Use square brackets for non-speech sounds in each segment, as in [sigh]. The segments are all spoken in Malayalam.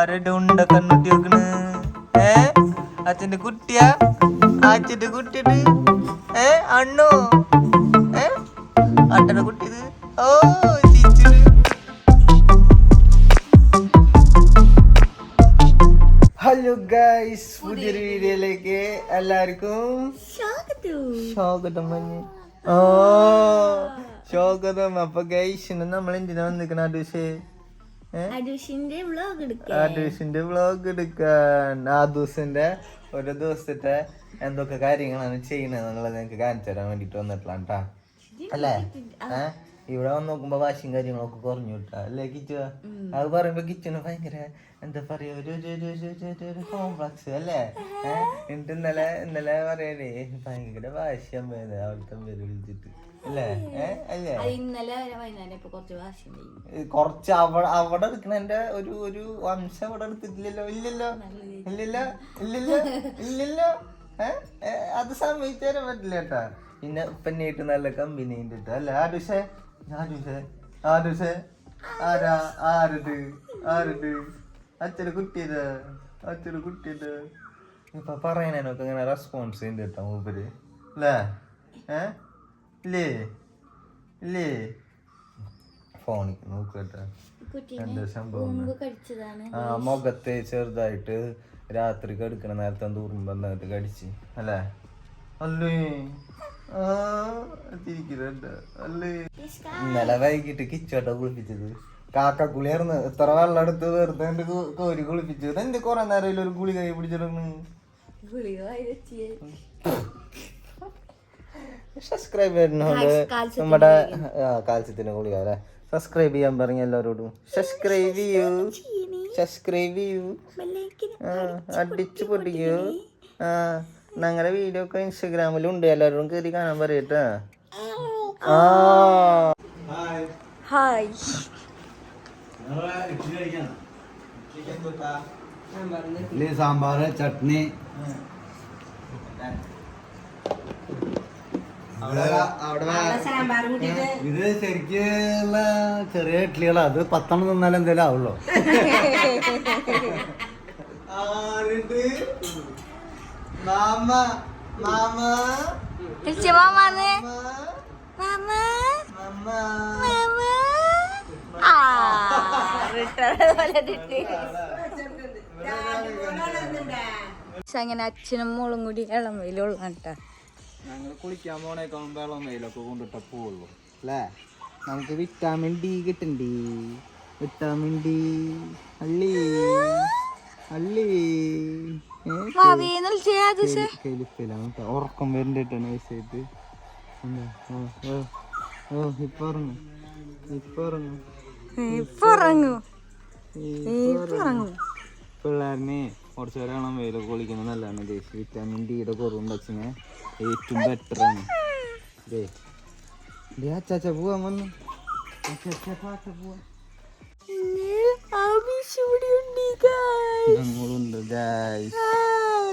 ഇതാരുടെ ഉണ്ട കണ്ണുട്ടി വെക്കണ്? ഏ? അച്ഛന്റെ കുട്ടിയാ? അച്ഛന്റെ കുട്ടിട്ട് ഏ? അണ്ണോ? ഏ? അട്ടന്റെ കുട്ടിയത് ഓ ചിരിച്ചിട്ട് ഹലോ ഗൈസ് പുതിയൊരു വീഡിയോയിലേക്ക് എല്ലാവർക്കും സ്വാഗതം. മഞ്ഞ് ഓ സ്വാഗതം. അപ്പൊ ഗൈസ് നമ്മൾ എന്തിനാ വന്നിക്കണ അഡൂഷേ ആദൂഷിന്റെ വ്ളോഗ് എടുക്കാൻ. ആദൂസിന്റെ ഒരു ദിവസത്തെ എന്തൊക്കെ കാര്യങ്ങളാണ് ചെയ്യുന്നത് എന്നുള്ളത് നിങ്ങൾക്ക് കാണിച്ചു തരാൻ വേണ്ടിട്ട് വന്നിട്ടുള്ള കേട്ടാ അല്ലേ? ഇവിടെ വന്ന് നോക്കുമ്പോ വാശിയും കാര്യങ്ങളൊക്കെ കുറഞ്ഞു കിട്ടാ അല്ലേ കിച്ചു? അത് പറയുമ്പോ കിച്ചന് ഭയങ്കര എന്താ പറയാ ഒരു കോംപ്ലക്സ് അല്ലേ? എന്നിട്ട് ഇന്നലെ ഇന്നലെ പറയണേ ഭയങ്കര വാശി അമ്മേത് അവിടുത്തെ പേര് വിളിച്ചിട്ട്. ഇന്നലെ വരെ വൈകുന്നേരം ഇപ്പൊ കുറച്ച് കുറച്ച് അവിടെ അവിടെ എടുക്കണേന്റെ ഒരു ഒരു വംശം അവിടെ എടുത്തിട്ടില്ലല്ലോ? ഇല്ലല്ലോ? ഇല്ലല്ലോ? ഇല്ലല്ലോ? ഇല്ലല്ലോ? അത് സമ്മതിച്ചു തരാൻ പറ്റില്ല കേട്ടാ. പിന്നെ പെണ്ണായിട്ട് നല്ല കമ്പനി ഉണ്ട് അല്ല? ആരുഷേ? ആരുഷേ? ആരുഷേ? ആരാ? ആരത്? ആരത്? അച്ഛന് കുട്ടിയത്? അച്ഛന് കുട്ടിയത്? ഇപ്പൊ പറയണേനൊക്കെ ഇങ്ങനെ റെസ്പോൺസ് ഉണ്ട് കേട്ടോ മൂപ്പര്. അല്ലേ? ഏ? ഇല്ലേ? ഇല്ലേ? ഫോണി നോക്കട്ടെ. എന്താ സംഭവം ആ മുഖത്തെ ചെറുതായിട്ട് രാത്രി കടുക്കണ നേരത്തെ തൂറുമ്പോ എന്നിട്ട് കടിച്ച്. അല്ലേ? അല്ലേ? തിരിക്കുന്നുണ്ട് അല്ലേ? ഇന്നലെ വൈകിട്ട് കിച്ചോട്ട കുളിപ്പിച്ചത്. കാക്ക കുളിയായിരുന്നു എത്ര വെള്ളം എടുത്ത് വെറുതെ എന്റെ കോരി കുളിപ്പിച്ചത്. എന്റെ കൊറേ നേരം ഒരു ഗുളി കൈ പിടിച്ചിരുന്നു ഗുളിക വായി വെച്ച് സബ്സ്ക്രൈബ് ചെയ്യുന്നുണ്ട് നമ്മുടെ കാൽസ്യത്തിന് കാൽസ്യത്തിന്റെ ഗുളിക അല്ലേ? സബ്സ്ക്രൈബ് ചെയ്യാൻ പറഞ്ഞ എല്ലാവരോടും സബ്സ്ക്രൈബ് ചെയ്യൂ. സബ്സ്ക്രൈബ് ചെയ്യൂ. അടിച്ചു പൊട്ടിക്കൂ. ആ ഞങ്ങളുടെ വീഡിയോ ഒക്കെ ഇൻസ്റ്റഗ്രാമിലും ഉണ്ട് എല്ലാവരോടും കയറി കാണാൻ പറയട്ടാ. ഹായ് സാമ്പാർ ചട്നി ഇത് ശരിക്കുള്ള ചെറിയ ഇഡ്ഡലികളാ അത് പത്തെണ്ണം നിന്നാലും എന്തേലും ആവുള്ളൂ. [laughs] മാമ മാമ മാമാന്ന്. മാമ മാമ മാമ. ആ അങ്ങനെ അച്ഛനും മോളും കൂടി ഇളം വെയിലുള്ള കേട്ടാ. ഞങ്ങൾ കുളിക്കാൻ പോണേക്കാളും വെള്ളം വെയിലൊക്കെ കൊണ്ടിട്ട പോവുള്ളൂ. അല്ലേ? നമുക്ക് വിറ്റാമിൻ ഡി കിട്ടണ്ടേ? വിറ്റാമിൻ ഡി അള്ളി. അള്ളി. ഉറക്കം വരണ്ടിട്ടാണ് വയസ്സായിട്ട് ഓ ഇപ്പൊ ഉറങ്ങും. ഇപ്പൊ ഇറങ്ങൂ ഇപ്പൊ ഇറങ്ങൂ പിള്ളേരിനെ കുറച്ച് നേരം വെയിലൊക്കെ കുളിക്കുന്നത് നല്ലതാണ് ദേശീയ വിറ്റാമിൻ ഡിയുടെ കുറവും വെച്ചിന് ഏറ്റവും ബെറ്റർ ആണ്. ദേ. ദേ അച്ചാച്ച പോവാൻ വന്നു. ഞങ്ങളുണ്ട് ഗായ്സ്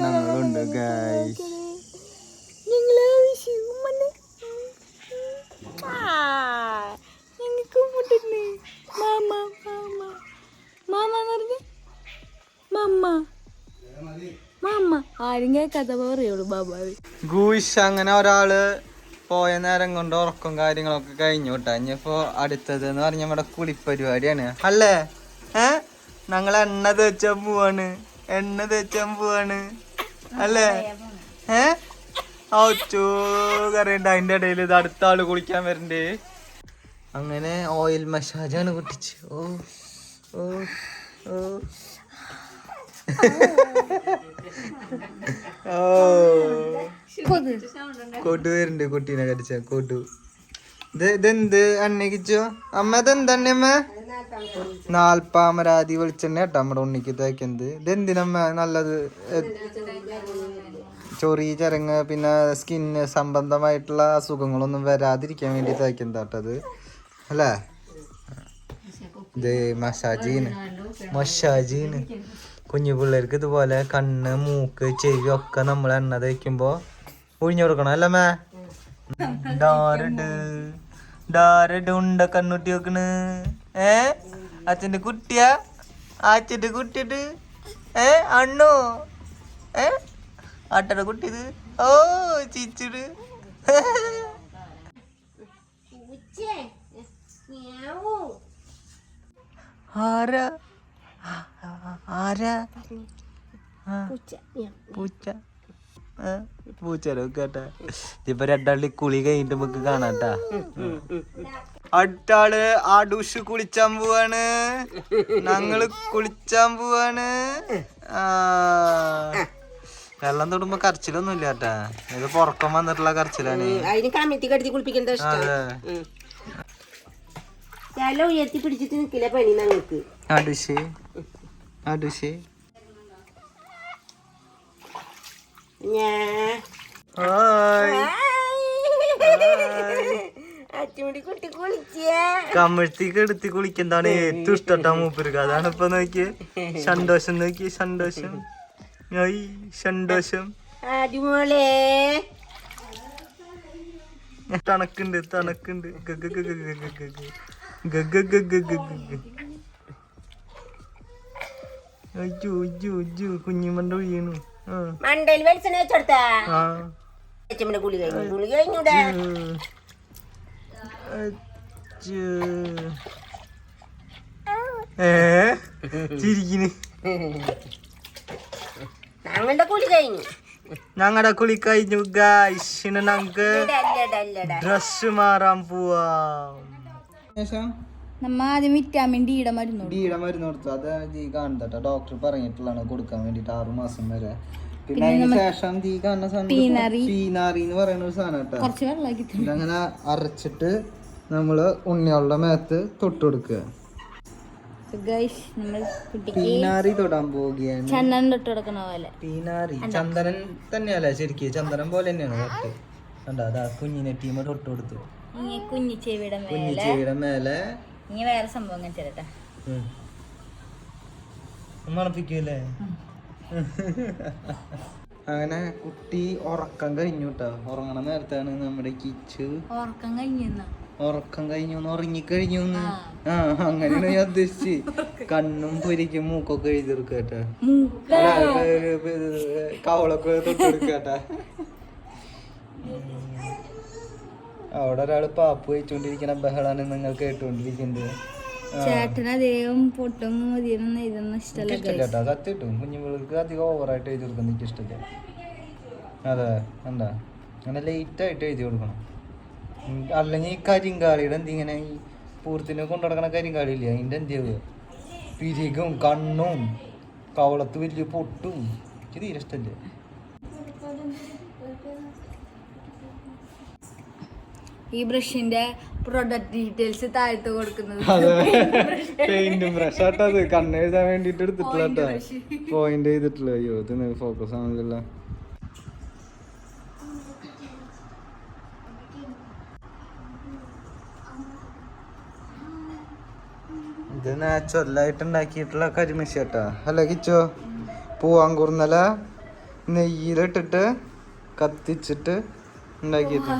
ഞങ്ങളുണ്ട് ഗായ്സ് ഞങ്ങൾക്ക് മുട്ടുന്നു മാമ മാമ മാമ എന്ന് പറഞ്ഞ മമ്മ മമ്മ ആരും കേൾക്കാത്ത പറയുള്ളൂ ബാബാവി ഗൂഷ് അങ്ങനെ ഒരാൾ പോയ നേരം കൊണ്ട് ഉറക്കം കാര്യങ്ങളൊക്കെ കഴിഞ്ഞു കേട്ടോ ഇനിയിപ്പോ അടുത്തത് എന്ന് പറഞ്ഞ നമ്മുടെ കുളിപ്പരിപാടിയാണ്. അല്ലേ? ഏ? ഞങ്ങൾ എണ്ണ തേച്ചാൻ പോവാണ്. എണ്ണ തേച്ചാൻ പോവാണ്. അല്ലേ? ഏ? ഓച്ചോ കറിയണ്ട. അതിന്റെ ഇടയിൽ ഇത് അടുത്ത ആൾ കുളിക്കാൻ വരണ്ടേ. അങ്ങനെ ഓയിൽ മസാജാണ് കുട്ടിച്ച്. ഓ ഓ ഓ. വരുന്നുണ്ട് കുട്ടീനെ കടിച്ച കൊട്ടു ഇത് ഇതെന്ത്? എണ്ണക്കിച്ചോ അമ്മ ഇതെന്ത് അമ്മ? നാൽപ്പാമരാതി വെളിച്ചെണ്ണ കേട്ടോ നമ്മുടെ ഉണ്ണിക്ക് തേക്കുന്നത് ഇതെന്തിനമ്മ? നല്ലത് ചൊറി ചരങ്ങ് പിന്നെ സ്കിന്ന് സംബന്ധമായിട്ടുള്ള അസുഖങ്ങളൊന്നും വരാതിരിക്കാൻ വേണ്ടി തേക്കുന്നതാട്ടത് അല്ലേ? ഇത് മസാജീന്. മസാജീന്. കുഞ്ഞു പിള്ളേർക്ക് ഇതുപോലെ കണ്ണ് മൂക്ക് ചെവി ഒക്കെ നമ്മൾ എണ്ണ തേക്കുമ്പോ ഒഴിഞ്ഞു കൊടുക്കണം അല്ലേ മേ? ഡാരഡ് ഡാരഡ് ഉണ്ട കണ്ണുട്ടി വെക്കണ്. ഏ? അച്ഛന്റെ കുട്ടിയാ? ആച്ചിട്ട് കുട്ടിട്ട് ഏ? അണ്ണു? ഏ? ആട്ടട കുട്ടിത് ഓ ചിച്ചിട്. ആരാ? ആരാ? പൂച്ച. പൂച്ചയുടെ കേട്ടാ. ഇപ്പൊ രണ്ടാളി കുളി കഴിഞ്ഞിട്ട് നമുക്ക് കാണാട്ടാ അടുത്താൾ ആഡൂഷ് കുളിച്ചാൻ പോവാണ്. ഞങ്ങൾ കുളിച്ചാൻ പോവാണ്. ആ. വെള്ളം തൊടുമ്പോ കരച്ചിലൊന്നും ഇല്ല കേട്ടാ ഇത് പുറക്കം വന്നിട്ടുള്ള കരച്ചിലാണ്. അതെ. ഉയർത്തി പിടിച്ചിട്ട് നിക്കില്ല പണി ഞങ്ങൾക്ക്. ആഡുഷ് ആഡുഷ് sih. Nya. Hai. കുട്ടി കുളിച്ചേ കമിഴ്ത്തിക്ക് എടുത്ത് കുളിക്കുന്നതാണ് ഏറ്റവും ഇഷ്ടട്ടാ മൂപ്പർക്ക് അതാണ് ഇപ്പൊ നോക്കിയേ സന്തോഷം നോക്കിയേ സന്തോഷം സന്തോഷം തണക്കുണ്ട് തണക്കുണ്ട് ഗഗ ഗഗ ഗഗ ഗഗ ഗഗ ഗഗ ഗഗ ഗഗ. അയ്യോ അയ്യോ അയ്യോ കുഞ്ഞിമണ്ട ആ. മണ്ടയിൽ വെളിച്ചെണ്ണ വെച്ചെടുത്താ? കുളി കഴിഞ്ഞു. കുളി കഴിഞ്ഞൂടെ? ചിരിക്കിന്. ഞങ്ങളുടെ കുളി കഴിഞ്ഞു. ഞങ്ങളുടെ കുളി കഴിഞ്ഞു ഗായ്സ് ഞങ്ങക്ക് അല്ലടാ അല്ലടാ ഡ്രസ് മാറാൻ പോവാം. നമ്മ ആദ്യം വിറ്റാമിൻ ഡിയുടെ മരുന്ന്. ഡിയുടെ മരുന്ന് കൊടുത്തു. അത് ജീ കാണുന്നട്ടോ ഡോക്ടർ പറഞ്ഞിട്ടുള്ളതാണ് കൊടുക്കാൻ വേണ്ടിട്ട് ആറു മാസം വരെ. പിന്നെ അതിന് ശേഷം ജി കാണുന്ന സാധനം പീനറി. എന്ന് പറയുന്ന ഒരു സാധനം കേട്ടോ. ഇതങ്ങനെ അരച്ചിട്ട് നമ്മൾ ഉണ്ണിയുള്ള മേത്ത് തൊട്ട് കൊടുക്കുക. നമ്മൾ പീനാറി തൊടാൻ പോവുകയാണ്. ചന്ദനം തൊട്ട് കൊടുക്കണ പോലെ. പീനാറി. ചന്ദനൻ തന്നെയല്ലേ ശരിക്കും? ചന്ദനം പോലെ തന്നെയാണ് തൊട്ട്. കണ്ടോ? അതാ കുഞ്ഞിനെ ടീമ തൊട്ട് കൊടുത്തു. കുഞ്ഞി ചെവിയുടെ മേലെ. ഇനി വേറെ സംഭവം ഉം. മണപ്പിക്കൂലേ അങ്ങനെ കുട്ടി ഉറക്കം കഴിഞ്ഞു കേട്ടോ ഉറങ്ങണ നേരത്താണ് നമ്മുടെ കിച്ചു. ഉറക്കം കഴിഞ്ഞു ഉറക്കം കഴിഞ്ഞു ഉറങ്ങിക്കഴിഞ്ഞു ആ. അങ്ങനെയാണ് ഞാൻ ഉദ്ദേശിച്ച് കണ്ണും പൊരിക്കും മൂക്കൊക്കെ എഴുതി എടുക്കട്ടെ കവളൊക്കെ തൊട്ടെടുക്കട്ടാ അവിടെ ഒരാൾ പാപ്പ് വെച്ചുകൊണ്ടിരിക്കുന്ന ബഹളാണ് നിങ്ങൾ കേട്ടുകൊണ്ടിരിക്കുന്നത് ചേട്ടന് അധികം പൊട്ടും മതിയൊന്നും ഇതൊന്നും ഇഷ്ടമല്ല ഇഷ്ടല്ല കേട്ടോ. സത്യം കിട്ടും. കുഞ്ഞുങ്ങൾക്ക് അധികം ഓവറായിട്ട് എഴുതി കൊടുക്കുന്ന എനിക്ക് ഇഷ്ടമില്ല അതെ എന്താ? അങ്ങനെ ലേറ്റ് ആയിട്ട് എഴുതി കൊടുക്കണം. അല്ലെങ്കിൽ ഈ കരിങ്കാളിയുടെ എന്തിങ്ങനെ ഈ പൂർത്തിനെ കൊണ്ടുനടക്കണ കരിങ്കാളി ഇല്ല അതിന്റെ എന്ത് പിരികും കണ്ണും കവളത്ത് വലിയ പൊട്ടും. എനിക്ക് തീരെ ഇഷ്ടമില്ല ഈ ബ്രഷിന്റെ പ്രൊഡക്റ്റ് ഡീറ്റെയിൽസ് താഴത്ത് കൊടുക്കുന്നത്. പെയിന്റും ബ്രഷ് ആട്ടത് കണ്ണെഴുതാൻ വേണ്ടിട്ട് എടുത്തിട്ടില്ല പോയിന്റ് ചെയ്തിട്ടില്ല അയ്യോ ഇത് ഫോക്കസ് ആവുന്നില്ല. ഇത് നാച്ചുറലായിട്ട് ഉണ്ടാക്കിയിട്ടുള്ള കരിമിഷി കേട്ടോ അല്ല കിച്ചോ? പൂവാങ്കുറുന്നല നെയ്യിലിട്ടിട്ട് കത്തിച്ചിട്ട് ഉണ്ടാക്കിയത്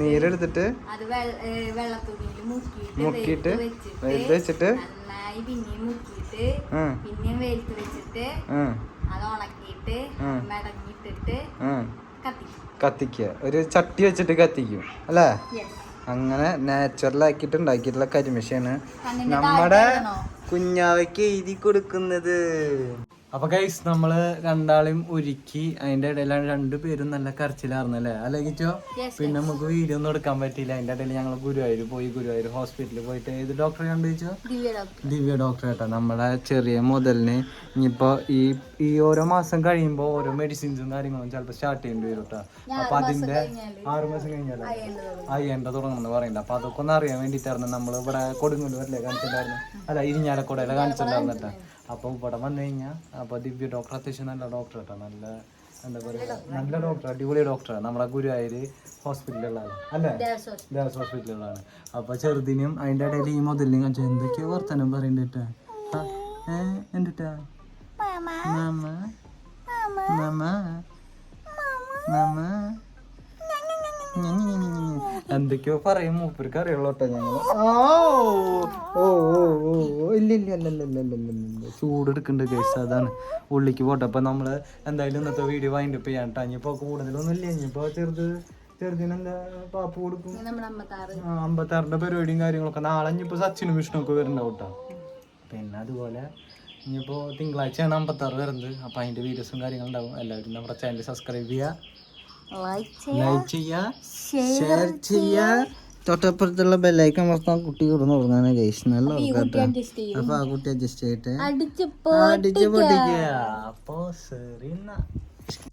നീരെടുത്തിട്ട് മുക്കിട്ട് വെളുത്ത് വെച്ചിട്ട് കത്തിക്ക. ഒരു ചട്ടി വെച്ചിട്ട് കത്തിക്കും അല്ലേ? അങ്ങനെ നാച്ചുറൽ ആക്കിട്ട് ഉണ്ടാക്കിയിട്ടുള്ള കരിമിഷയാണ് നമ്മുടെ കുഞ്ഞാവയ്ക്ക് എഴുതി കൊടുക്കുന്നത്. അപ്പൊ ഗൈസ് നമ്മൾ രണ്ടാളെയും ഒരുക്കി അതിന്റെ ഇടയിലാണ് രണ്ടുപേരും നല്ല കരച്ചിലായിരുന്നല്ലേ അല്ലേ? കിച്ചോ പിന്നെ നമുക്ക് വീഡിയോ ഒന്നും എടുക്കാൻ പറ്റിയില്ല. അതിന്റെ ഇടയിൽ ഞങ്ങൾ ഗുരുവായൂർ പോയി ഗുരുവായൂർ ഹോസ്പിറ്റലിൽ പോയിട്ട് ഏത് ഡോക്ടറെ കണ്ടു വെച്ചോ ദിവ്യ ഡോക്ടർ കേട്ടോ നമ്മുടെ ചെറിയ മുതലിന് ഇനിയിപ്പോ ഈ ഈ ഓരോ മാസം കഴിയുമ്പോൾ ഓരോ മെഡിസിൻസും കാര്യങ്ങളും ചിലപ്പോൾ സ്റ്റാർട്ട് ചെയ്യേണ്ടി വരും കേട്ടോ അപ്പൊ അതിന്റെ ആറു മാസം കഴിഞ്ഞാലോ അയ്യേണ്ട തുടങ്ങുന്നു പറയണ്ട. അപ്പൊ അതൊക്കെ ഒന്ന് അറിയാൻ വേണ്ടിട്ടായിരുന്നു നമ്മൾ ഇവിടെ കൊടുങ്ങല്ലൂരല്ലേ കാണിച്ചിട്ടുണ്ടായിരുന്നു? അല്ല ഇരിഞ്ഞാലക്കുടയിലെ കാണിച്ചിട്ടുണ്ടായിരുന്നു കേട്ടോ അപ്പൊ ഇവിടെ വന്നു കഴിഞ്ഞാൽ അപ്പോൾ ദിവ്യ ഡോക്ടർ അത്യാവശ്യം നല്ല ഡോക്ടർ കേട്ടോ നല്ല എന്താ പറയുക നല്ല ഡോക്ടർ അടിപൊളി ഡോക്ടറാണ് നമ്മുടെ ഗുരുവായൂർ ഹോസ്പിറ്റലിലുള്ള ആൾ അല്ലേ? ദേവസ് ഹോസ്പിറ്റലിലാണ് അപ്പോൾ ചെറുതിനും അതിന്റെ ഇടയിൽ ഈ മുതലിനും കാണിച്ചു എന്തൊക്കെയോ വർത്തനം പറയണ്ടിട്ടാ. ഏ എന്തിട്ടാ? മാമ. മാമ. മാമ. എന്തൊക്കെയോ പറയും മൂപ്പർക്ക് അറിയുള്ളൂ കേട്ടോ ഞങ്ങൾ. ആ, ഓ ഓ ഓ ഇല്ല ചൂടെടുക്കുന്നുണ്ട് ഗൈസ് അതാണ്. ഉള്ളിക്ക് പോട്ടെ. അപ്പൊ നമ്മൾ എന്തായാലും ഇന്നത്തെ വീഡിയോ വൈൻഡ് അപ്പ് ചെയ്യാൻ കേട്ടോ ഇനിയിപ്പോ കൂടുതലൊന്നും ഇല്ല ഇനിയിപ്പോ ചെറുത് ചെറുതിനെന്താ പാപ്പ് കൊടുക്കും? അമ്പത്താറിന്റെ പരിപാടിയും കാര്യങ്ങളൊക്കെ. നാളെ ഇനിയിപ്പോ സച്ചിനും വിഷ്ണു ഒക്കെ വരുന്നുണ്ടാവും കേട്ടോ പിന്നെ അതുപോലെ ഇനിയിപ്പോ തിങ്കളാഴ്ചയാണ് അമ്പത്താറ് വരുന്നത്. അപ്പൊ അതിന്റെ വീഡിയോസും കാര്യങ്ങളും ഉണ്ടാവും. എല്ലാവരും നമ്മുടെ ചാനൽ സബ്സ്ക്രൈബ് ചെയ്യുക. ലൈക്ക് ലൈക്ക് ചെയ്യുക ഷെയർ ചെയ്യുക തൊട്ടപ്പുറത്തുള്ള ബെല്ലൈക്കൻ അമർത്താൻ കുട്ടി കിടന്ന് ഉറങ്ങാനാ ഗൈസ് നല്ല അപ്പൊ ആ കുട്ടി അഡ്ജസ്റ്റ് ചെയ്തിട്ട് അടിച്ച് അടിച്ച് പൊട്ടിക്കുക. അപ്പൊ എന്നാ.